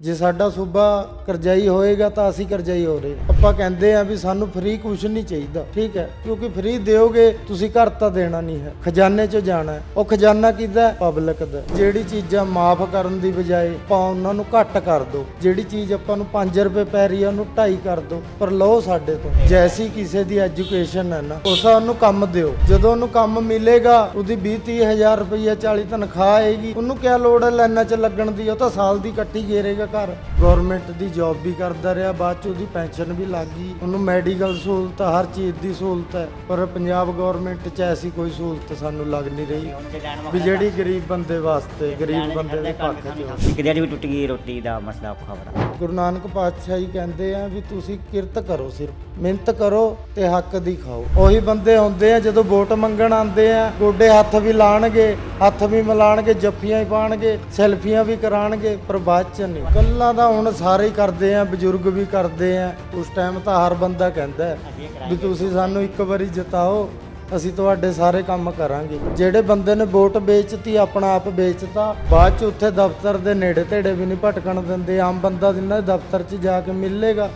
ਜੇ ਸਾਡਾ ਸੂਬਾ ਕਰਜ਼ਾਈ ਹੋਏਗਾ ਤਾਂ ਅਸੀਂ ਕਰਜ਼ਾਈ ਹੋ ਰਹੇ ਆਪਾਂ ਕਹਿੰਦੇ ਆ ਵੀ ਸਾਨੂੰ ਫ੍ਰੀ ਕੁਝ ਨਹੀਂ ਚਾਹੀਦਾ, ਠੀਕ ਹੈ? ਕਿਉਂਕਿ ਫ੍ਰੀ ਦਿਓਗੇ, ਤੁਸੀਂ ਘਰ ਤਾਂ ਦੇਣਾ ਨਹੀਂ ਹੈ। ਖਜ਼ਾਨੇ 'ਚ ਜਾਣਾ ਉਹ ਖਜ਼ਾਨਾ ਕਿਹਦਾ ਪਬਲਿਕ ਦਾ। ਜਿਹੜੀ ਚੀਜ਼ਾਂ ਮਾਫ ਕਰਨ ਦੀ ਬਜਾਏ ਆਪਾਂ ਉਹਨਾਂ ਨੂੰ ਘੱਟ ਕਰ ਦਿਓ। ਜਿਹੜੀ ਚੀਜ਼ ਆਪਾਂ ਨੂੰ 5 ਰੁਪਏ ਪੈ ਰਹੀ ਹੈ ਉਹਨੂੰ 2.5 ਕਰ ਦਿਓ। ਪਰ ਲਓ ਸਾਡੇ ਤੋਂ। ਜੈਸੀ ਕਿਸੇ ਦੀ ਐਜੂਕੇਸ਼ਨ ਹੈ ਨਾ ਉਸ ਉਹਨੂੰ ਕੰਮ ਦਿਓ। ਜਦੋਂ ਉਹਨੂੰ ਕੰਮ ਮਿਲੇਗਾ, ਉਹਦੀ 20 30 ਹਜ਼ਾਰ ਰੁਪਈਆ 40 ਤਨਖਾਹ ਆਏਗੀ। ਉਹਨੂੰ ਕਿਆ ਲੋੜ ਹੈ ਲਾਈਨਾਂ 'ਚ ਲੱਗਣ ਦੀ? ਉਹ ਤਾਂ ਸਾਲ ਦੀ ਕੱਟੀ ਗੇਰੇਗਾ। ਘਰ। ਗਵਰਨਮੈਂਟ ਦੀ ਜੌਬ ਵੀ ਕਰਦਾ ਰਿਹਾ ਬਾਅਦ 'ਚ ਉਹਦੀ ਪੈਨਸ਼ਨ ਵੀ ਲੱਗ ਗਈ। ਉਹਨੂੰ ਮੈਡੀਕਲ ਸਹੂਲਤ ਹਰ ਚੀਜ਼ ਦੀ ਸਹੂਲਤ ਹੈ। ਪਰ ਪੰਜਾਬ ਗਵਰਨਮੈਂਟ 'ਚ ਐਸੀ ਕੋਈ ਸਹੂਲਤ ਸਾਨੂੰ ਲੱਗ ਨਹੀਂ ਰਹੀ। ਵੀ ਜਿਹੜੀ ਗਰੀਬ ਬੰਦੇ ਵਾਸਤੇ ਗਰੀਬ ਬੰਦੇ ਦੇ ਪੱਖ 'ਚ। ਇੱਕ ਦਿਹਾੜੀ ਵੀ ਟੁੱਟ ਗਈ ਰੋਟੀ ਦਾ ਮਸਲਾ ਔਖਾ ਬੜਾ। ਗੁਰੂ ਨਾਨਕ ਪਾਤਸ਼ਾਹ ਜੀ ਕਹਿੰਦੇ ਆ ਵੀ ਤੁਸੀਂ ਕਿਰਤ ਕਰੋ ਸਿਰਫ ਮਿਹਨਤ ਕਰੋ ਤੇ ਹੱਕ ਦੀ ਖਾਓ। ਉਹੀ ਬੰਦੇ ਹੁੰਦੇ ਆ ਜਦੋਂ ਵੋਟ ਮੰਗਣ ਆਉਂਦੇ ਆ ਗੋਡੇ ਹੱਥ ਵੀ ਲਾਣਗੇ ਹੱਥ ਵੀ ਮਿਲਾਣਗੇ ਜੱਫੀਆਂ ਹੀ ਪਾਣਗੇ ਸੈਲਫੀਆਂ ਵੀ ਕਰਾਣਗੇ ਪਰ ਬਾਅਦ ਚ ਨਹੀਂ। ਗੱਲਾਂ ਤਾਂ ਹੁਣ ਸਾਰੇ ਹੀ ਕਰਦੇ ਆ ਬਜ਼ੁਰਗ ਵੀ ਕਰਦੇ ਆ। ਉਸ ਟਾਈਮ ਤਾਂ ਹਰ ਬੰਦਾ ਕਹਿੰਦਾ ਹੈ ਵੀ ਤੁਸੀਂ ਸਾਨੂੰ ਇੱਕ ਵਾਰੀ ਜਿਤਾਓ ਅਸੀਂ ਤੁਹਾਡੇ ਸਾਰੇ ਕੰਮ ਕਰਾਂਗੇ। ਜਿਹੜੇ ਬੰਦੇ ਨੇ ਵੋਟ ਵੇਚਤੀ ਆਪਣਾ ਆਪ ਵੇਚਤਾ ਬਾਅਦ ਚ ਉੱਥੇ ਦਫ਼ਤਰ ਦੇ ਨੇੜੇ ਤੇੜੇ ਵੀ ਨਹੀਂ ਭਟਕਣ ਦਿੰਦੇ। ਆਮ ਬੰਦਾ ਜਿੰਨਾ ਦਫ਼ਤਰ 'ਚ ਜਾ ਕੇ ਮਿਲੇਗਾ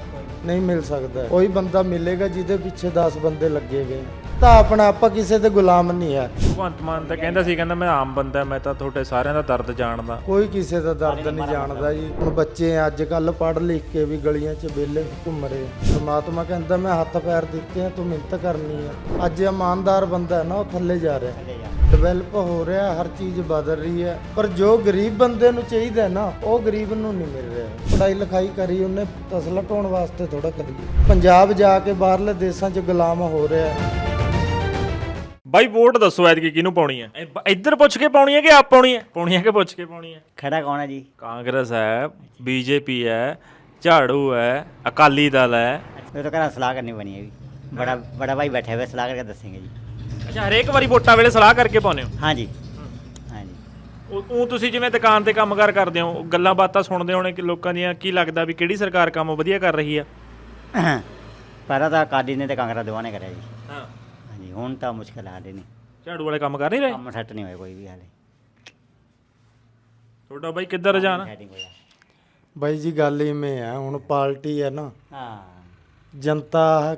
ਨਹੀਂ ਮਿਲ ਸਕਦਾ। ਉਹੀ ਬੰਦਾ ਮਿਲੇਗਾ ਜਿਹਦੇ ਪਿੱਛੇ 10 ਬੰਦੇ ਲੱਗੇ ਹੋਏ। ਤਾਂ ਆਪਣਾ ਆਪਾਂ ਕਿਸੇ ਦੇ ਗੁਲਾਮ ਨਹੀਂ ਹੈ। ਭਗਵੰਤ ਮਾਨ ਤਾਂ ਕਹਿੰਦਾ ਸੀ ਕਹਿੰਦਾ ਮੈਂ ਆਮ ਬੰਦਾ ਮੈਂ ਤਾਂ ਤੁਹਾਡੇ ਸਾਰਿਆਂ ਦਾ ਦਰਦ ਜਾਣਦਾ। ਕੋਈ ਕਿਸੇ ਦਾ ਦਰਦ ਨਹੀਂ ਜਾਣਦਾ ਜੀ। ਹੁਣ ਬੱਚੇ ਅੱਜ ਕੱਲ ਪੜ੍ਹ ਲਿਖ ਕੇ ਵੀ ਗਲੀਆਂ 'ਚ ਵਿਹਲੇ ਘੁੰਮ ਰਹੇ। ਪ੍ਰਮਾਤਮਾ ਕਹਿੰਦਾ ਮੈਂ ਹੱਥ ਪੈਰ ਦਿੱਤੇ ਆ ਤੂੰ ਮਿਹਨਤ ਕਰਨੀ ਆ। ਅੱਜ ਇਮਾਨਦਾਰ ਬੰਦਾ ਹੈ ਨਾ ਉਹ ਥੱਲੇ ਜਾ ਰਿਹਾ। ਡਿਵੈਲਪ ਹੋ ਰਿਹਾ ਹਰ ਚੀਜ਼ ਬਦਲ ਰਹੀ ਹੈ। ਪਰ ਜੋ ਗਰੀਬ ਬੰਦੇ ਨੂੰ ਚਾਹੀਦਾ ਹੈ ਨਾ ਉਹ ਗਰੀਬ ਨੂੰ ਨਹੀਂ ਮਿਲ ਰਿਹਾ। ਪੜਾਈ ਲਿਖਾਈ ਕਰੀ ਉਹਨੇ ਤਸਲਾ ਢੋਣ ਵਾਸਤੇ ਥੋੜਾ ਕਰੀ ਪੰਜਾਬ ਜਾ ਕੇ ਬਾਹਰਲੇ ਦੇਸ਼ਾਂ 'ਚ ਗੁਲਾਮ ਹੋ ਰਿਹਾ। ਹੈ ਬਾਈ ਵੋਟ ਦੱਸੋ ਐਤਕੀ ਕਿਹਨੂੰ ਪਾਉਣੀ ਹੈ? ਇਹ ਇੱਧਰ ਪੁੱਛ ਕੇ ਪਾਉਣੀ ਹੈ ਕਿ ਆਪ ਪਾਉਣੀ ਹੈ? ਪਾਉਣੀ ਹੈ ਕਿ ਪੁੱਛ ਕੇ ਪਾਉਣੀ ਹੈ? ਖੜਾ ਕੌਣ ਹੈ ਜੀ? ਕਾਂਗਰਸ ਹੈ ਬੀਜੇਪੀ ਹੈ ਝਾੜੂ ਹੈ ਅਕਾਲੀ ਦਲ ਹੈ। ਇਹ ਤਾਂ ਘਰਾਂ ਸਲਾਹ ਕਰਨੀ ਬਣੀ ਹੈ ਵੀ ਬੜਾ ਬੜਾ ਭਾਈ ਬੈਠੇ ਹੋਏ ਸਲਾਹ ਕਰਕੇ ਦੱਸੇਂਗੇ ਜੀ। ਅੱਛਾ ਹਰੇਕ ਵਾਰੀ ਵੋਟਾਂ ਵੇਲੇ ਸਲਾਹ ਕਰਕੇ ਪਾਉਨੇ ਹੋ? ਹਾਂਜੀ ਹਾਂਜੀ ਉਹ ਉਹ ਤੁਸੀਂ ਜਿਵੇਂ ਦੁਕਾਨ ਤੇ ਕੰਮਕਾਰ ਕਰਦੇ ਹੋ ਗੱਲਾਂ ਬਾਤਾਂ ਸੁਣਦੇ ਹੋਣੇ ਕਿ ਲੋਕਾਂ ਦੀਆਂ ਕੀ ਲੱਗਦਾ ਵੀ ਕਿਹੜੀ ਸਰਕਾਰ ਕੰਮ ਵਧੀਆ ਕਰ ਰਹੀ ਆ ਪਹਿਲਾਂ ਤਾਂ ਅਕਾਲੀ ਨੇ ਤੇ ਕਾਂਗਰਸ ਦੋਵਾਂ ਨੇ ਕਰਿਆ ਜੀ। ਹਾਂ। ਹੁਣ ਤਾਂ ਮੁਸ਼ਕਲ ਆ ਰਹੀ ਨਹੀਂ ਝਾੜੂ ਵਾਲੇ ਕੰਮ ਕਰ ਨਹੀਂ ਰਹੇ? ਕੰਮ ਸੈੱਟ ਨਹੀਂ ਹੋਇਆ ਕੋਈ ਵੀ ਹਾਲੇ। ਤੁਹਾਡਾ ਬਾਈ ਕਿੱਧਰ ਹੋਇਆ। ਬਾਈ ਜੀ ਗੱਲ ਇਵੇਂ ਹੈ ਹੁਣ ਪਾਰਟੀ ਹੈ ਨਾ। ਹਾਂ। ਜਨਤਾ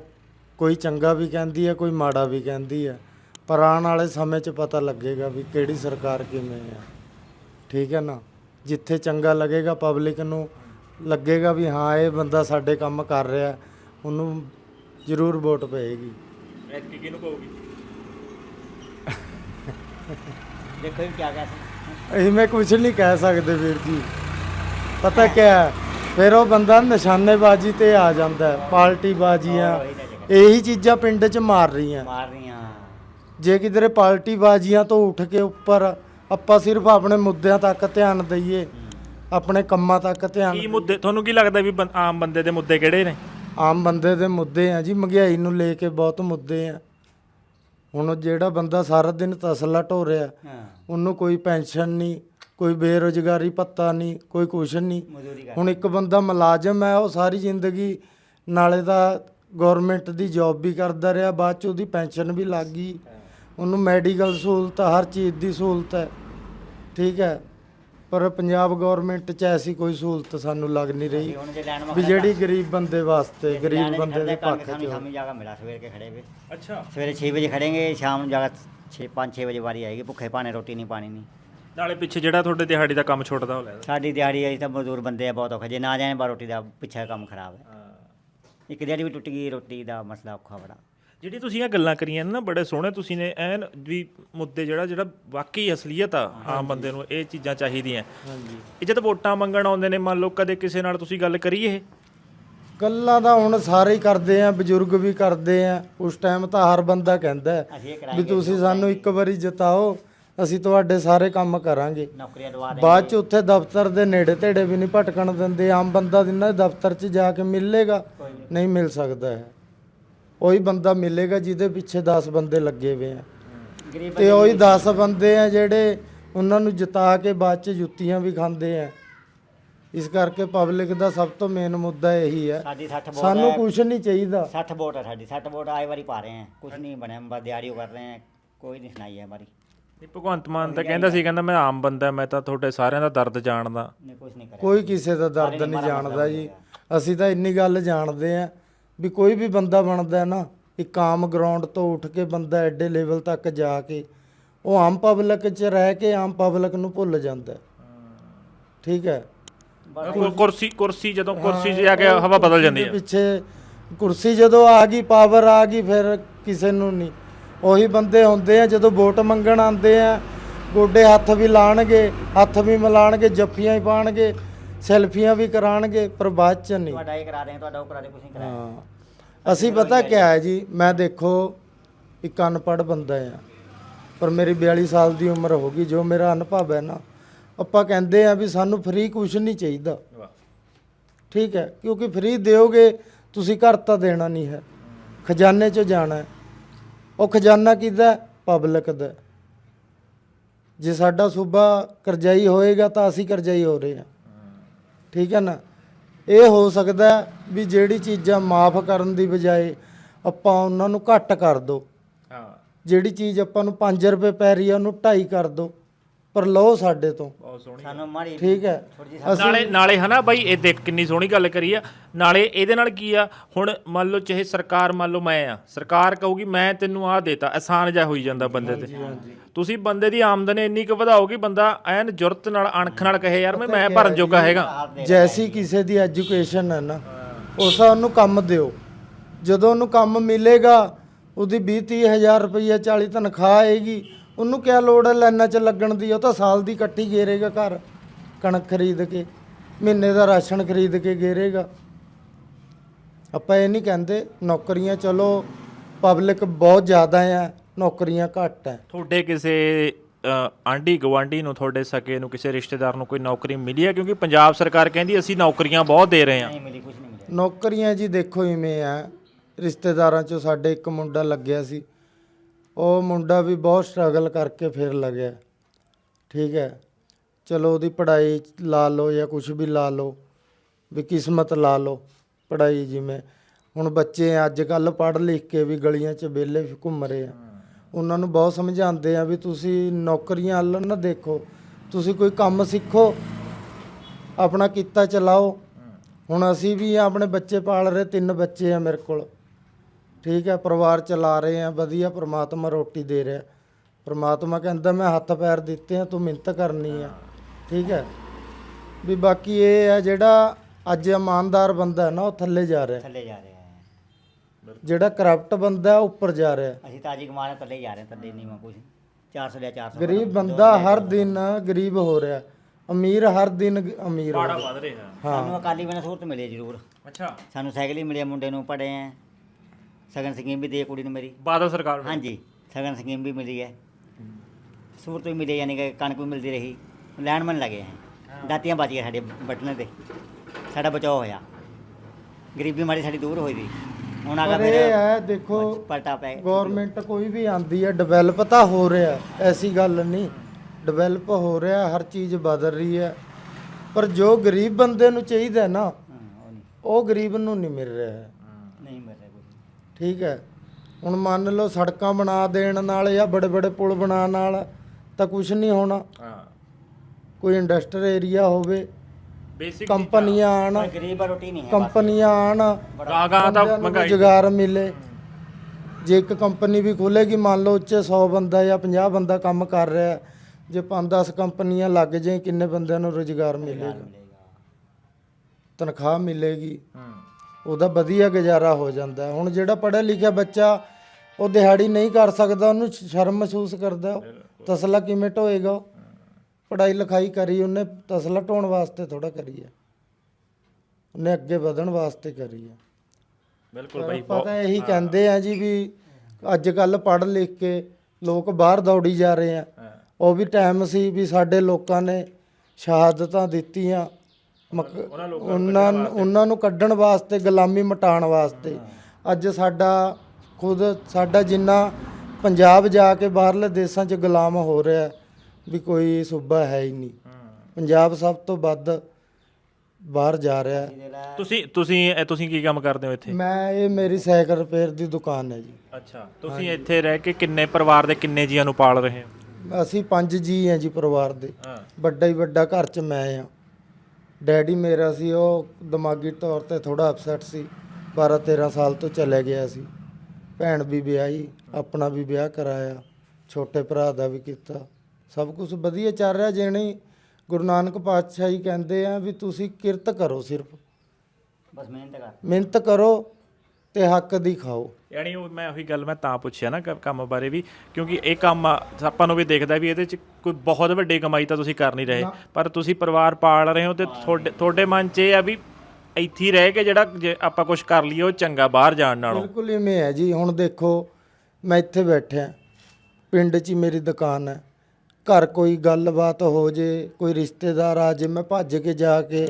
ਕੋਈ ਚੰਗਾ ਵੀ ਕਹਿੰਦੀ ਹੈ ਕੋਈ ਮਾੜਾ ਵੀ ਕਹਿੰਦੀ ਹੈ ਪਰ ਆਉਣ ਵਾਲੇ ਸਮੇਂ 'ਚ ਪਤਾ ਲੱਗੇਗਾ ਵੀ ਕਿਹੜੀ ਸਰਕਾਰ ਕਿਵੇਂ ਹੈ ਠੀਕ ਹੈ ਨਾ? ਜਿੱਥੇ ਚੰਗਾ ਲੱਗੇਗਾ ਪਬਲਿਕ ਨੂੰ ਲੱਗੇਗਾ ਵੀ ਹਾਂ ਇਹ ਬੰਦਾ ਸਾਡੇ ਕੰਮ ਕਰ ਰਿਹਾ। ਉਹਨੂੰ ਜ਼ਰੂਰ ਵੋਟ ਪਏਗੀ। ਐਤਕੀ ਕਿਹਨੂੰ ਪਾਉਗੀ ਦੇਖੋ ਜੀ ਕੀ ਕਹਿ ਅਸੀਂ ਮੈਂ ਕੁਝ ਨਹੀਂ ਕਹਿ ਸਕਦੇ ਵੀਰ ਜੀ। ਪਤਾ ਕਿਆ ਹੈ? ਫਿਰ ਉਹ ਬੰਦਾ ਨਿਸ਼ਾਨੇਬਾਜ਼ੀ ਤੇ ਆ ਜਾਂਦਾ ਹੈ ਪਾਰਟੀ ਬਾਜ਼ੀਆਂ ਇਹੀ ਚੀਜ਼ਾਂ ਪਿੰਡ 'ਚ ਮਾਰ ਰਹੀਆਂ। ਮਾਰ ਰਹੀਆਂ। ਜੇ ਕਿਧਰੇ ਪਾਰਟੀ ਬਾਜ਼ੀਆਂ ਤੋਂ ਉੱਠ ਕੇ ਉੱਪਰ ਆਪਾਂ ਸਿਰਫ ਆਪਣੇ ਮੁੱਦਿਆਂ ਤੱਕ ਧਿਆਨ ਦਈਏ ਆਪਣੇ ਕੰਮਾਂ ਤੱਕ ਧਿਆਨ ਕੀ ਮੁੱਦੇ ਤੁਹਾਨੂੰ ਕੀ ਲੱਗਦਾ ਵੀ ਬੰ- ਆਮ ਬੰਦੇ ਦੇ ਮੁੱਦੇ ਕਿਹੜੇ ਨੇ? ਆਮ ਬੰਦੇ ਦੇ ਮੁੱਦੇ ਆ ਜੀ ਮਹਿੰਗਾਈ ਨੂੰ ਲੈ ਕੇ ਬਹੁਤ ਮੁੱਦੇ ਆ। ਹੁਣ ਜਿਹੜਾ ਬੰਦਾ ਸਾਰਾ ਦਿਨ ਤਸਲਾ ਢੋ ਰਿਹਾ ਹਾਂ। ਉਹਨੂੰ ਕੋਈ ਪੈਨਸ਼ਨ ਨਹੀਂ ਕੋਈ ਬੇਰੋਜ਼ਗਾਰੀ ਭੱਤਾ ਨਹੀਂ ਕੋਈ ਕੁਛ ਨਹੀਂ। ਹੁਣ ਇੱਕ ਬੰਦਾ ਮੁਲਾਜ਼ਮ ਹੈ ਉਹ ਸਾਰੀ ਜ਼ਿੰਦਗੀ ਨਾਲੇ ਦਾ ਗਵਰਨਮੈਂਟ ਦੀ ਜੌਬ ਵੀ ਕਰਦਾ ਰਿਹਾ ਬਾਅਦ ਚ ਉਹਦੀ ਪੈਨਸ਼ਨ ਵੀ ਲੱਗ ਗਈ। ਉਹਨੂੰ ਮੈਡੀਕਲ ਸਹੂਲਤ ਹਰ ਚੀਜ਼ ਦੀ ਸਹੂਲਤ ਹੈ। ਠੀਕ ਹੈ। ਪਰ ਪੰਜਾਬ ਗਵਰਨਮੈਂਟ ਚ ਐਸੀ ਕੋਈ ਸਹੂਲਤ ਸਾਨੂੰ ਲੱਗ ਨਹੀਂ ਰਹੀ ਹੁਣ ਜੇ ਲੈਣ ਵੀ ਜਿਹੜੀ ਗਰੀਬ ਬੰਦੇ ਵਾਸਤੇ ਗਰੀਬ ਬੰਦੇ ਦੇ ਪੱਖ ਚ ਸਾਨੂੰ ਹੋਵੇ। ਸ਼ਾਮੀ ਜਾਗਾ ਮਿਲਾ ਸਵੇਰ ਕੇ ਖੜੇ ਵੇ। ਅੱਛਾ। ਸਵੇਰੇ 6 ਵਜੇ ਖੜेंगे ਸ਼ਾਮ ਨੂੰ ਜਾਗਾ 6 5 6 ਵਜੇ ਵਾਰੀ ਆਏਗੀ ਭੁੱਖੇ ਭਾਣੇ ਰੋਟੀ ਨਹੀਂ ਪਾਣੀ ਨਹੀਂ। ਨਾਲੇ ਪਿੱਛੇ ਜਿਹੜਾ ਤੁਹਾਡੇ ਦਿਹਾੜੀ ਦਾ ਕੰਮ ਛੁੱਟਦਾ ਹੋ ਲੈਦਾ ਸਾਡੀ ਦਿਹਾੜੀ ਆਈ ਤਾਂ ਮਜ਼ਦੂਰ ਬੰਦੇ ਆ ਬਹੁਤ ਔਖਾ। ਜੇ ਨਾ ਜਾਏ ਬਾ ਰੋਟੀ ਦਾ ਪਿੱਛੇ ਕੰਮ ਖਰਾਬ ਹੈ। ਇੱਕ ਦਿਹਾੜੀ ਵੀ ਟੁੱਟ ਗਈ ਰੋਟੀ ਦਾ ਮਸਲਾ ਔਖਾ ਬੜਾ। ਜਿਹੜੀ ਤੁਸੀਂ ਇਹ ਗੱਲਾਂ ਕਰੀਆਂ ਨੇ ਨਾ ਬੜੇ ਸੋਹਣੇ ਤੁਸੀਂ ਨੇ ਐਨ ਵੀ ਮੁੱਦੇ ਜਿਹੜਾ ਜਿਹੜਾ ਵਾਕਈ ਅਸਲੀਅਤ ਆ ਆਮ ਬੰਦੇ ਨੂੰ ਇਹ ਚੀਜ਼ਾਂ ਚਾਹੀਦੀਆਂ। ਹਾਂਜੀ। ਇਹ ਜਦ ਵੋਟਾਂ ਮੰਗਣ ਆਉਂਦੇ ਨੇ ਮੰਨ ਲਓ ਕਦੇ ਕਿਸੇ ਨਾਲ ਤੁਸੀਂ ਗੱਲ ਕਰੀ ਇਹ? ਗੱਲਾਂ ਤਾਂ ਹੁਣ ਸਾਰੇ ਹੀ ਕਰਦੇ ਆ ਬਜ਼ੁਰਗ ਵੀ ਕਰਦੇ ਆ ਉਸ ਟਾਈਮ ਤਾਂ ਹਰ ਬੰਦਾ ਕਹਿੰਦਾ ਹੈ ਅਸੀਂ ਇਹ ਵੀ ਕਰਾਂਗੇ ਤੁਸੀਂ ਸਾਨੂੰ ਇੱਕ ਵਾਰੀ ਜਿਤਾਓ ਅਸੀਂ ਤੁਹਾਡੇ ਸਾਰੇ ਕੰਮ ਕਰਾਂਗੇ। ਨੌਕਰੀਆਂ ਦਵਾ ਦੇ ਬਾਅਦ ਚ ਉੱਥੇ ਦਫ਼ਤਰ ਦੇ ਨੇੜੇ ਤੇੜੇ ਵੀ ਨਹੀਂ ਭਟਕਣ ਦਿੰਦੇ ਆਮ ਬੰਦਾ ਜਿੰਨਾ ਦਫ਼ਤਰ 'ਚ ਜਾ ਕੇ ਮਿਲੇਗਾ ਨਹੀਂ ਮਿਲ ਸਕਦਾ ਹੈ। ਉਹੀ ਬੰਦਾ ਮਿਲੇਗਾ ਜਿਹਦੇ ਪਿੱਛੇ 10 ਬੰਦੇ ਲੱਗੇ ਹੋਏ ਆ। ਤੇ ਉਹੀ 10 ਬੰਦੇ ਆ ਜਿਹੜੇ ਉਹਨਾਂ ਨੂੰ ਜਿਤਾ ਕੇ ਬਾਅਦ ਚ ਜੁੱਤੀਆਂ ਵੀ ਖਾਂਦੇ ਆ। ਇਸ ਕਰਕੇ ਪਬਲਿਕ ਦਾ ਸਭ ਤੋਂ ਮੇਨ ਮੁੱਦਾ ਇਹੀ ਹੈ ਸਾਡੀ 60 ਸਾਨੂੰ ਕੁਝ ਨਹੀਂ ਚਾਹੀਦਾ। 60 ਵੋਟ ਹੈ ਸਾਡੀ। 60 ਵੋਟ ਆਏ ਵਾਰੀ ਪਾ ਰਹੇ ਆ। ਕੁਝ ਨਹੀਂ ਬਣਿਆ। ਬਸ ਦਿਹਾੜੀ ਕਰ ਰਹੇ ਆ। ਕੋਈ ਨਹੀਂ ਸੁਣਾਈ ਹੈ ਮਾਰੀ ਭਗਵੰਤ ਮਾਨ ਤਾਂ ਕਹਿੰਦਾ ਸੀ ਕਹਿੰਦਾ ਮੈਂ ਆਮ ਬੰਦਾ ਮੈਂ ਤਾਂ ਤੁਹਾਡੇ ਸਾਰਿਆਂ ਦਾ ਦਰਦ ਜਾਣਦਾ। ਕੋਈ ਕਿਸੇ ਦਾ ਦਰਦ ਨਹੀਂ ਜਾਣਦਾ ਜੀ। ਅਸੀਂ ਤਾਂ ਇੰਨੀ ਗੱਲ ਜਾਣਦੇ ਆ। ਵੀ ਕੋਈ ਵੀ ਬੰਦਾ ਬਣਦਾ ਹੈ ਨਾ ਇੱਕ ਆਮ ਗਰਾਊਂਡ ਤੋਂ ਉੱਠ ਕੇ ਬੰਦਾ ਐਡੇ ਲੈਵਲ ਤੱਕ ਜਾ ਕੇ ਉਹ ਆਮ ਪਬਲਿਕ 'ਚ ਰਹਿ ਕੇ ਆਮ ਪਬਲਿਕ ਨੂੰ ਭੁੱਲ ਜਾਂਦਾ ਹੈ। ਠੀਕ ਹੈ? ਕੁਰਸੀ ਕੁਰਸੀ ਜਦੋਂ ਕੁਰਸੀ 'ਚ ਜਾ ਕੇ ਹਵਾ ਬਦਲ ਜਾਂਦੀ ਹੈ। ਪਿੱਛੇ ਕੁਰਸੀ ਜਦੋਂ ਆ ਗਈ ਪਾਵਰ ਆ ਗਈ ਫਿਰ ਕਿਸੇ ਨੂੰ ਨਹੀਂ। ਉਹੀ ਬੰਦੇ ਹੁੰਦੇ ਆ ਜਦੋਂ ਵੋਟ ਮੰਗਣ ਆਉਂਦੇ ਆ ਗੋਡੇ ਹੱਥ ਵੀ ਲਾਣਗੇ ਹੱਥ ਵੀ ਮਿਲਾਣਗੇ ਜੱਫੀਆਂ ਹੀ ਪਾਣਗੇ ਸੈਲਫੀਆਂ ਵੀ ਕਰਾਣਗੇ ਪਰ ਬਾਅਦ ਚ ਨਹੀਂ। ਤੁਹਾਡਾ ਇਹ ਕਰਾ ਰਹੇ ਤੁਹਾਡਾ ਉਹ ਕਰਾ ਰਹੇ ਕੁਝ ਨਹੀਂ ਕਰਾਇਆ। ਹਾਂ। ਅਸੀਂ ਪਤਾ ਕਿਆ ਹੈ ਜੀ ਮੈਂ ਦੇਖੋ ਇੱਕ ਅਨਪੜ੍ਹ ਬੰਦਾ ਆ ਪਰ ਮੇਰੀ 42 ਸਾਲ ਦੀ ਉਮਰ ਹੋ ਗਈ ਜੋ ਮੇਰਾ ਅਨੁਭਵ ਹੈ ਨਾ ਆਪਾਂ ਕਹਿੰਦੇ ਆ ਵੀ ਸਾਨੂੰ ਫ੍ਰੀ ਕੁਝ ਨਹੀਂ ਚਾਹੀਦਾ। ਠੀਕ ਹੈ ਕਿਉਂਕਿ ਫ੍ਰੀ ਦਿਓਗੇ ਤੁਸੀਂ ਘਰ ਤਾਂ ਦੇਣਾ ਨਹੀਂ ਹੈ। ਖਜ਼ਾਨੇ 'ਚ ਜਾਣਾ ਹੈ। ਉਹ ਖਜ਼ਾਨਾ ਕਿਹਦਾ ਪਬਲਿਕ ਦਾ। ਜੇ ਸਾਡਾ ਸੂਬਾ ਕਰਜ਼ਾਈ ਹੋਏਗਾ ਤਾਂ ਅਸੀਂ ਕਰਜ਼ਾਈ ਹੋ ਰਹੇ ਹਾਂ। ਠੀਕ ਹੈ ਨਾ? ਇਹ ਹੋ ਸਕਦਾ ਵੀ ਜਿਹੜੀ ਚੀਜ਼ਾਂ ਮਾਫ ਕਰਨ ਦੀ ਬਜਾਏ ਆਪਾਂ ਉਹਨਾਂ ਨੂੰ ਘੱਟ ਕਰ ਦੋ ਹਾਂ। ਜਿਹੜੀ ਚੀਜ਼ ਆਪਾਂ ਨੂੰ 5 ਰੁਪਏ ਪੈ ਰਹੀ ਹੈ ਉਹਨੂੰ 2.5 ਕਰ ਦੋ ਪਰ ਲਓ ਸਾਡੇ ਤੋਂ। ਬਹੁਤ ਸੋਹਣੀ ਸਾਨੂੰ ਮਾੜੀ ਠੀਕ ਹੈ। ਅਸੀਂ ਨਾਲੇ ਨਾਲੇ ਹਨਾ ਬਾਈ ਇਹ ਦੇਖ ਕਿੰਨੀ ਸੋਹਣੀ ਗੱਲ ਕਰੀ ਆ। ਨਾਲੇ ਇਹਦੇ ਨਾਲ ਕੀ ਆ ਹੁਣ ਮੰਨ ਲਓ ਚਾਹੇ ਸਰਕਾਰ ਮੰਨ ਲਓ ਮੈਂ ਆ ਸਰਕਾਰ ਕਹੂਗੀ ਮੈਂ ਤੈਨੂੰ ਆਹ ਦੇਤਾ ਆਸਾਨ ਜਿਹਾ ਹੋਈ ਜਾਂਦਾ ਬੰਦੇ ਤੇ। ਤੁਸੀਂ ਬੰਦੇ ਦੀ ਆਮਦਨ ਇੰਨੀ ਕੁ ਵਧਾਓਗੇ ਬੰਦਾ ਐਨ ਜੁਰਤ ਨਾਲ ਅਣਖ ਨਾਲ ਕਹੇ ਯਾਰ ਮੈਂ ਮੈਂ ਭਰਨ ਜੋਗਾ ਹੈਗਾ। ਜੈਸੀ ਕਿਸੇ ਦੀ ਐਜੂਕੇਸ਼ਨ ਹੈ ਨਾ ਉਸਾ ਉਹਨੂੰ ਕੰਮ ਦਿਓ। ਜਦੋਂ ਉਹਨੂੰ ਕੰਮ ਮਿਲੇਗਾ ਉਹਦੀ 20 30 ਹਜ਼ਾਰ ਰੁਪਈਆ 40 ਤਨਖਾਹ ਆਏਗੀ ਉਹਨੂੰ ਕਿਆ ਲੋੜ ਹੈ ਲਾਈਨਾਂ 'ਚ ਲੱਗਣ ਦੀ ਉਹ ਤਾਂ ਸਾਲ ਦੀ ਇਕੱਠੀ ਗੇਰੇਗਾ ਘਰ ਕਣਕ ਖਰੀਦ ਕੇ ਮਹੀਨੇ ਦਾ ਰਾਸ਼ਨ ਖਰੀਦ ਕੇ ਗੇਰੇਗਾ। ਆਪਾਂ ਇਹ ਨਹੀਂ ਕਹਿੰਦੇ ਨੌਕਰੀਆਂ ਚਲੋ ਪਬਲਿਕ ਬਹੁਤ ਜ਼ਿਆਦਾ ਆ ਨੌਕਰੀਆਂ ਘੱਟ ਹੈ ਤੁਹਾਡੇ ਕਿਸੇ ਆਂਢੀ ਗਵਾਂਢੀ ਨੂੰ ਤੁਹਾਡੇ ਸਕੇ ਨੂੰ ਕਿਸੇ ਰਿਸ਼ਤੇਦਾਰ ਨੂੰ ਕੋਈ ਨੌਕਰੀ ਮਿਲੀ ਹੈ? ਕਿਉਂਕਿ ਪੰਜਾਬ ਸਰਕਾਰ ਕਹਿੰਦੀ ਅਸੀਂ ਨੌਕਰੀਆਂ ਬਹੁਤ ਦੇ ਰਹੇ ਹਾਂ। ਨਹੀਂ ਮਿਲੀ ਕੁਝ ਨਹੀਂ ਮਿਲਿਆ। ਨੌਕਰੀਆਂ ਜੀ ਦੇਖੋ ਇਵੇਂ ਆ ਰਿਸ਼ਤੇਦਾਰਾਂ ਚੋਂ ਸਾਡੇ ਇੱਕ ਮੁੰਡਾ ਲੱਗਿਆ ਸੀ ਉਹ ਮੁੰਡਾ ਵੀ ਬਹੁਤ ਸਟਰਗਲ ਕਰਕੇ ਫਿਰ ਲੱਗਿਆ। ਠੀਕ ਹੈ। ਚਲੋ ਉਹਦੀ ਪੜ੍ਹਾਈ ਲਾ ਲਓ ਜਾਂ ਕੁਝ ਵੀ ਲਾ ਲਓ, ਵੀ ਕਿਸਮਤ ਲਾ ਲਓ ਪੜ੍ਹਾਈ ਜਿਵੇਂ। ਹੁਣ ਬੱਚੇ ਅੱਜ ਕੱਲ ਪੜ੍ਹ ਲਿਖ ਕੇ ਵੀ ਗਲੀਆਂ 'ਚ ਵਿਹਲੇ ਘੁੰਮ ਰਹੇ ਆ। ਉਹਨਾਂ ਨੂੰ ਬਹੁਤ ਸਮਝਾਉਂਦੇ ਆ ਵੀ ਤੁਸੀਂ ਨੌਕਰੀਆਂ ਵੱਲ ਨਾ ਦੇਖੋ। ਤੁਸੀਂ ਕੋਈ ਕੰਮ ਸਿੱਖੋ, ਆਪਣਾ ਕੀਤਾ ਚਲਾਓ। ਹੁਣ ਅਸੀਂ ਵੀ ਆਪਣੇ ਬੱਚੇ ਪਾਲ ਰਹੇ, ਤਿੰਨ ਬੱਚੇ ਆ ਮੇਰੇ ਕੋਲ। ਠੀਕ ਹੈ ਪਰਿਵਾਰ ਚਲਾ ਰਹੇ ਆ ਵਧੀਆ ਪ੍ਰਮਾਤਮਾ ਰੋਟੀ ਦੇ ਰਿਹਾ। ਪ੍ਰਮਾਤਮਾ ਕਹਿੰਦਾ ਮੈਂ ਹੱਥ ਪੈਰ ਦਿੱਤੇ ਆ ਤੂੰ ਮਿਹਨਤ ਕਰਨੀ ਆ। ਠੀਕ ਹੈ। ਵੀ ਬਾਕੀ ਇਹ ਆ ਜਿਹੜਾ ਅੱਜ ਇਮਾਨਦਾਰ ਬੰਦਾ ਹੈ ਨਾ ਉਹ ਥੱਲੇ ਜਾ ਰਿਹਾ। ਥੱਲੇ ਜਾ ਰਹੇ ਆ ਜਿਹੜਾ ਕਰਪਟ ਬੰਦਾ ਹੈ, ਉੱਪਰ ਜਾ ਰਿਹਾ। ਅਸੀਂ ਤਾਂ ਅੱਜ ਕਮਾਣੇ ਥੱਲੇ ਜਾ ਰਹੇ ਥੱਲੇ ਨਹੀਂ ਮਾ ਕੁਝ 400 ਲਿਆ 400 ਗਰੀਬ ਬੰਦਾ ਹਰ ਦਿਨ ਗਰੀਬ ਹੋ ਰਿਹਾ। ਅਮੀਰ ਹਰ ਦਿਨ ਗ- ਅਮੀਰ ਹੋ ਰਿਹਾ। ਵਧ ਰਿਹਾ। ਸਾਨੂੰ ਅਕਾਲੀ ਬਣਾ ਸਹੂਲਤ ਮਿਲੀ ਜ਼ਰੂਰ। ਅੱਛਾ। ਸਾਨੂੰ ਸਾਈਕਲ ਹੀ ਮਿਲਿਆ ਮੁੰਡੇ ਨੂੰ ਪੜੇ ਆ। ਸਗਨ ਸਕੀਮ ਵੀ ਦੇ ਕੁੜੀ ਨੂੰ ਮੇਰੀ। ਬਾਦਲ ਸਰਕਾਰ ਨੂੰ ਹਾਂਜੀ ਸਗਨ ਸਕੀਮ ਵੀ ਮਿਲੀ ਹੈ। ਸਹੂਲਤ ਵੀ ਮਿਲੀ ਯਾਨੀ ਕਿ ਕਣਕ ਵੀ ਮਿਲਦੀ ਰਹੀ। ਲੈਣਮਨ ਲੱਗੇ ਹੈ। ਦਾਤੀਆਂ ਬਚ ਗਈਆਂ ਸਾਡੇ ਬਟਨੇ ਤੇ ਸਾਡਾ ਬਚਾਓ ਹੋਇਆ। ਗਰੀਬੀ ਮਾੜੀ ਸਾਡੀ ਦੂਰ ਹੋਈ ਦੀ ਹੁਣ ਆਗਾ ਪਰ ਇਹ ਹੈ ਦੇਖੋ ਪਲਟਾ ਪੈ ਗਵਰਨਮੈਂਟ ਕੋਈ ਵੀ ਆਂਦੀ ਹੈ ਡਿਵੈਲਪ ਤਾਂ ਹੋ ਰਿਹਾ ਐਸੀ ਗੱਲ ਨਹੀਂ। ਡਿਵੈਲਪ ਹੋ ਰਿਹਾ ਹਰ ਚੀਜ਼ ਬਦਲ ਰਹੀ ਹੈ। ਪਰ ਜੋ ਗਰੀਬ ਬੰਦੇ ਨੂੰ ਚਾਹੀਦਾ ਨਾ ਹਾਂ, ਉਹ ਨਹੀਂ। ਉਹ ਗਰੀਬ ਨੂੰ ਨਹੀਂ ਮਿਲ ਰਿਹਾ ਹੈ। ਠੀਕ ਹੈ। ਹੁਣ ਮੰਨ ਲਓ ਸੜਕਾਂ ਬਣਾ ਦੇਣ ਨਾਲ ਜਾਂ ਬੜੇ ਬੜੇ ਪੁਲ ਬਣਾਉਣ ਨਾਲ ਤਾਂ ਕੁਝ ਨਹੀਂ ਹੋਣਾ। ਹਾਂ। ਕੋਈ ਇੰਡਸਟਰੀ ਏਰੀਆ ਹੋਵੇ ਬੇਸਿਕ ਕੰਪਨੀਆਂ ਆਣ ਗਰੀਬ ਰੋਟੀ ਨਹੀਂ ਹੈ ਕੰਪਨੀਆਂ ਆਣ ਗਾਗਾ ਤਾਂ ਮਹਿੰਗਾਈ। ਰੁਜ਼ਗਾਰ ਮਿਲੇ। ਜੇ ਇੱਕ ਕੰਪਨੀ ਵੀ ਖੋਲੇਗੀ ਮੰਨ ਲਓ ਉੱਚੇ 100 ਬੰਦਾ ਜਾਂ 50 ਬੰਦਾ ਕੰਮ ਕਰ ਰਿਹਾ ਜੇ 5-10 ਕੰਪਨੀਆਂ ਲੱਗ ਜਾਏ ਕਿੰਨੇ ਬੰਦਿਆਂ ਨੂੰ ਰੁਜ਼ਗਾਰ ਮਿਲੇਗਾ। ਤਨਖਾਹ ਮਿਲੇਗੀ। ਹੂੰ। ਉਹਦਾ ਵਧੀਆ ਗੁਜ਼ਾਰਾ ਹੋ ਜਾਂਦਾ। ਹੁਣ ਜਿਹੜਾ ਪੜ੍ਹਿਆ ਲਿਖਿਆ ਬੱਚਾ ਉਹ ਦਿਹਾੜੀ ਨਹੀਂ ਕਰ ਸਕਦਾ ਉਹਨੂੰ ਸ਼ਰਮ ਮਹਿਸੂਸ ਕਰਦਾ ਉਹ। ਤਸਲਾ ਕਿਵੇਂ ਢੋਏਗਾ ਉਹ? ਪੜ੍ਹਾਈ ਲਿਖਾਈ ਕਰੀ ਉਹਨੇ ਤਸਲਾ ਢੋਣ ਵਾਸਤੇ ਥੋੜਾ ਕਰੀ ਹੈ ਉਹਨੇ ਅੱਗੇ ਵਧਣ ਵਾਸਤੇ ਕਰੀ ਹੈ ਬਿਲਕੁਲ ਬਾਈ ਆਪਾਂ ਤਾਂ ਇਹੀ ਕਹਿੰਦੇ ਆ ਜੀ ਵੀ ਅੱਜ ਕੱਲ ਪੜ੍ਹ ਲਿਖ ਕੇ ਲੋਕ ਬਾਹਰ ਦੌੜੀ ਜਾ ਰਹੇ ਆ। ਉਹ ਵੀ ਟਾਈਮ ਸੀ ਵੀ ਸਾਡੇ ਲੋਕਾਂ ਨੇ ਸ਼ਹਾਦਤਾਂ ਦਿੱਤੀਆਂ ਮਕ- ਉਹਨਾਂ ਉਹਨਾਂ ਨੂੰ ਕੱਢਣ ਵਾਸਤੇ ਗੁਲਾਮੀ ਮਟਾਉਣ ਵਾਸਤੇ। ਅੱਜ ਸਾਡਾ ਖੁਦ ਸਾਡਾ ਜਿੰਨਾ ਪੰਜਾਬ ਜਾ ਕੇ ਬਾਹਰਲੇ ਦੇਸ਼ਾਂ 'ਚ ਗੁਲਾਮ ਹੋ ਰਿਹਾ ਵੀ ਕੋਈ ਸੂਬਾ ਹੈ ਹੀ ਨਹੀਂ। ਪੰਜਾਬ ਸਭ ਤੋਂ ਵੱਧ ਬਾਹਰ ਜਾ ਰਿਹਾ ਹੈ। ਤੁਸੀਂ ਤੁਸੀਂ ਇਹ ਤੁਸੀਂ ਕੀ ਕੰਮ ਕਰਦੇ ਹੋ ਇੱਥੇ? ਮੈਂ ਇਹ ਮੇਰੀ ਸਾਈਕਲ ਰਿਪੇਅਰ ਦੀ ਦੁਕਾਨ ਹੈ ਜੀ। ਅੱਛਾ। ਤੁਸੀਂ ਇੱਥੇ ਰਹਿ ਕੇ ਕਿੰਨੇ ਪਰਿਵਾਰ ਦੇ ਕਿੰਨੇ ਜੀਆਂ ਨੂੰ ਪਾਲ ਰਹੇ ਹੋ? ਅਸੀਂ ਪੰਜ ਜੀ ਆ ਜੀ ਪਰਿਵਾਰ ਦੇ। ਹਾਂ। ਵੱਡਾ ਹੀ ਵੱਡਾ ਘਰ 'ਚ ਮੈਂ ਆ ਡੈਡੀ ਮੇਰਾ ਸੀ ਉਹ ਦਿਮਾਗੀ ਤੌਰ ਤੇ ਥੋੜਾ ਅਪਸੈਟ ਸੀ। 12 13 ਸਾਲ ਤੋਂ ਚਲੇ ਗਿਆ ਸੀ। ਭੈਣ ਵੀ ਵਿਆਹੀ ਆਪਣਾ ਵੀ ਵਿਆਹ ਕਰਾਇਆ ਛੋਟੇ ਭਰਾ ਦਾ ਵੀ ਕੀਤਾ। ਸਭ ਕੁਝ ਵਧੀਆ ਚੱਲ ਰਿਹਾ ਜਿਹਨੇ ਗੁਰੂ ਨਾਨਕ ਪਾਤਸ਼ਾਹ ਜੀ ਕਹਿੰਦੇ ਆ ਵੀ ਤੁਸੀਂ ਕਿਰਤ ਕਰੋ ਸਿਰਫ। ਬਸ ਮਿਹਨਤ ਕਰ। ਮਿਹਨਤ ਕਰੋ ਤੇ ਹੱਕ ਦੀ ਖਾਓ। ਯਾਨੀ ਉਹ ਮੈਂ ਉਹੀ ਗੱਲ ਮੈਂ ਤਾਂ ਪੁੱਛਿਆ ਨਾ ਕ- ਕੰਮ ਬਾਰੇ ਵੀ ਕਿਉਂਕਿ ਇਹ ਕੰਮ ਆ, ਆਪਾਂ ਨੂੰ ਵੀ ਦਿਖਦਾ ਵੀ ਇਹਦੇ ਚ ਕੋਈ ਬਹੁਤ ਵੱਡੀ ਕਮਾਈ ਤਾਂ ਤੁਸੀਂ ਕਰ ਨਹੀਂ ਰਹੇ। ਪਰ ਤੁਸੀਂ ਪਰਿਵਾਰ ਪਾਲ ਰਹੇ ਹੋ ਤੇ ਤੁਹਾਡੇ ਤੁਹਾਡੇ ਮਨ 'ਚ ਇਹ ਆ ਵੀ ਇੱਥੇ ਹੀ ਰਹਿ ਕੇ ਜਿਹੜਾ ਜੇ ਆਪਾਂ ਕੁਝ ਕਰ ਲਈਏ ਉਹ ਚੰਗਾ ਬਾਹਰ ਜਾਣ ਨਾਲੋਂ। ਬਿਲਕੁਲ ਇਵੇਂ ਹੈ ਜੀ। ਹੁਣ ਦੇਖੋ ਮੈਂ ਇੱਥੇ ਬੈਠਿਆ। ਪਿੰਡ 'ਚ ਹੀ ਮੇਰੀ ਦੁਕਾਨ ਹੈ। ਘਰ ਕੋਈ ਗੱਲਬਾਤ ਹੋ ਜੇ ਕੋਈ ਰਿਸ਼ਤੇਦਾਰ ਆ ਜੇ ਮੈਂ ਭੱਜ ਕੇ ਜਾ ਕੇ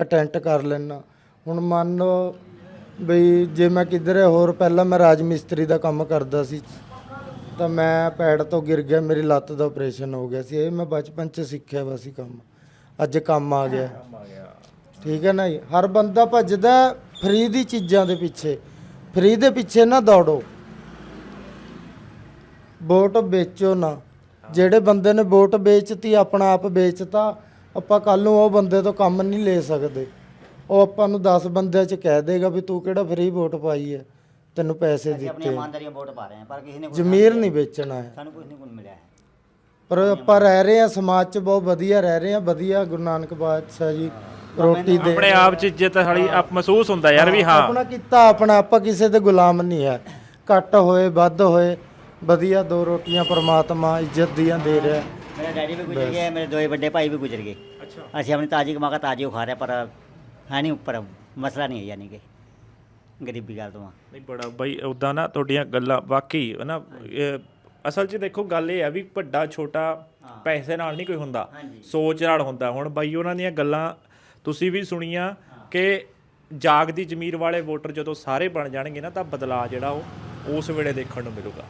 ਅਟੈਂਡ ਕਰ ਲੈਣਾ ਹੁਣ ਮੰਨ ਲਓ ਬਈ ਜੇ ਮੈਂ ਕਿਧਰੇ ਹੋਰ, ਪਹਿਲਾਂ ਮੈਂ ਰਾਜ ਮਿਸਤਰੀ ਦਾ ਕੰਮ ਕਰਦਾ ਸੀ। ਤਾਂ ਮੈਂ ਪੈੜ ਤੋਂ ਗਿਰ ਗਿਆ, ਮੇਰੀ ਲੱਤ ਦਾ ਆਪਰੇਸ਼ਨ ਹੋ ਗਿਆ ਸੀ। ਇਹ ਮੈਂ ਬਚਪਨ 'ਚ ਸਿੱਖਿਆ ਵਾ ਸੀ ਕੰਮ। ਅੱਜ ਕੰਮ ਆ ਗਿਆ। ਠੀਕ ਹੈ ਨਾ ਜੀ? ਹਰ ਬੰਦਾ ਭੱਜਦਾ ਫਰੀ ਦੀ ਚੀਜ਼ਾਂ ਦੇ ਪਿੱਛੇ। ਫਰੀ ਦੇ ਪਿੱਛੇ ਨਾ ਦੌੜੋ। ਵੋਟ ਵੇਚੋ ਨਾ। ਜਿਹੜੇ ਬੰਦੇ ਨੇ ਵੋਟ ਵੇਚਤੀ, ਆਪਣਾ ਆਪ ਵੇਚਤਾ, ਆਪਾਂ ਕੱਲ ਨੂੰ ਉਹ ਬੰਦੇ ਤੋਂ ਕੰਮ ਨਹੀਂ ਲੈ ਸਕਦੇ। ਉਹ ਆਪਾਂ ਨੂੰ 10 ਬੰਦਿਆਂ 'ਚ ਕਹਿ ਦੇਗਾ ਵੀ ਤੂੰ ਕਿਹੜਾ ਫਰੀ ਵੋਟ ਪਾਈ ਹੈ ਤੈਨੂੰ ਪੈਸੇ ਅਸੀਂ ਆਪਣੀ ਦਿੱਤੇ। ਇਮਾਨਦਾਰੀ ਵੋਟ ਪਾ ਰਹੇ ਹਾਂ ਪਰ ਕਿਸੇ ਨੇ ਕੁਛ ਜ਼ਮੀਰ ਨਹੀਂ ਵੇਚਣਾ ਹੈ। ਸਾਨੂੰ ਕੁਝ ਨਹੀਂ ਕੁਝ ਮਿਲਿਆ ਹੈ। ਪਰ ਆਪਾਂ ਰਹਿ ਰਹੇ ਹਾਂ ਸਮਾਜ 'ਚ ਬਹੁਤ ਵਧੀਆ ਰਹਿ ਰਹੇ ਹਾਂ ਵਧੀਆ ਗੁਰੂ ਨਾਨਕ ਪਾਤਸ਼ਾਹ ਜੀ ਰੋਟੀ ਦੇ ਆਪਣੇ ਆਪ 'ਚ ਇੱਜ਼ਤ ਵਾਲੀ ਆਪ ਮਹਿਸੂਸ ਹੁੰਦਾ ਯਾਰ ਵੀ ਹਾਂ ਆਪਣਾ ਕੀਤਾ ਆਪਣਾ ਆਪਾਂ ਕਿਸੇ ਦੇ ਗੁਲਾਮ ਨਹੀਂ ਹੈ। ਘੱਟ ਹੋਏ ਵੱਧ ਹੋਏ ਵਧੀਆ ਦੋ ਰੋਟੀਆਂ ਪ੍ਰਮਾਤਮਾ ਇੱਜ਼ਤ ਦੀਆਂ ਦੇ ਰਿਹਾ। ਮੇਰਾ ਡੈਡੀ ਵੀ ਗੁਜ਼ਰ ਗਿਆ ਮੇਰੇ ਦੋਏ ਵੱਡੇ ਭਾਈ ਵੀ ਗੁਜ਼ਰ ਗਏ। ਅੱਛਾ। ਅਸੀਂ ਆਪਣੀ ਤਾਜੀ ਕਮਾ ਕੇ ਤਾਜੀ ਉਹ ਖਾ ਰਹੇ ਪਰ ਹੈ ਨਹੀਂ ਉੱਪਰ ਮਸਲਾ ਨਹੀਂ ਹੈ ਯਾਨੀ ਕਿ ਗਰੀਬੀ ਗੱਲ ਤੋਂ ਆ। ਨਹੀਂ ਬੜਾ ਬਾਈ ਉਦਾਂ ਨਾ ਤੁਹਾਡੀਆਂ ਗੱਲਾਂ ਵਾਕਈ ਹੈ ਨਾ ਇਹ ਅਸਲ 'ਚ ਦੇਖੋ ਗੱਲ ਇਹ ਆ ਵੀ ਵੱਡਾ ਛੋਟਾ ਪੈਸੇ ਨਾਲ ਨਹੀਂ ਕੋਈ ਹੁੰਦਾ ਸੋਚ ਨਾਲ ਹੁੰਦਾ। ਹੁਣ ਬਾਈ ਉਹਨਾਂ ਦੀਆਂ ਗੱਲਾਂ ਤੁਸੀਂ ਵੀ ਸੁਣੀਆਂ ਕਿ ਜਾਗਦੀ ਜ਼ਮੀਰ ਵਾਲੇ ਵੋਟਰ ਜਦੋਂ ਸਾਰੇ ਬਣ ਜਾਣਗੇ ਨਾ ਤਾਂ ਬਦਲਾਅ ਜਿਹੜਾ ਉਹ ਉਸ ਵੇਲੇ ਦੇਖਣ ਨੂੰ ਮਿਲੂਗਾ।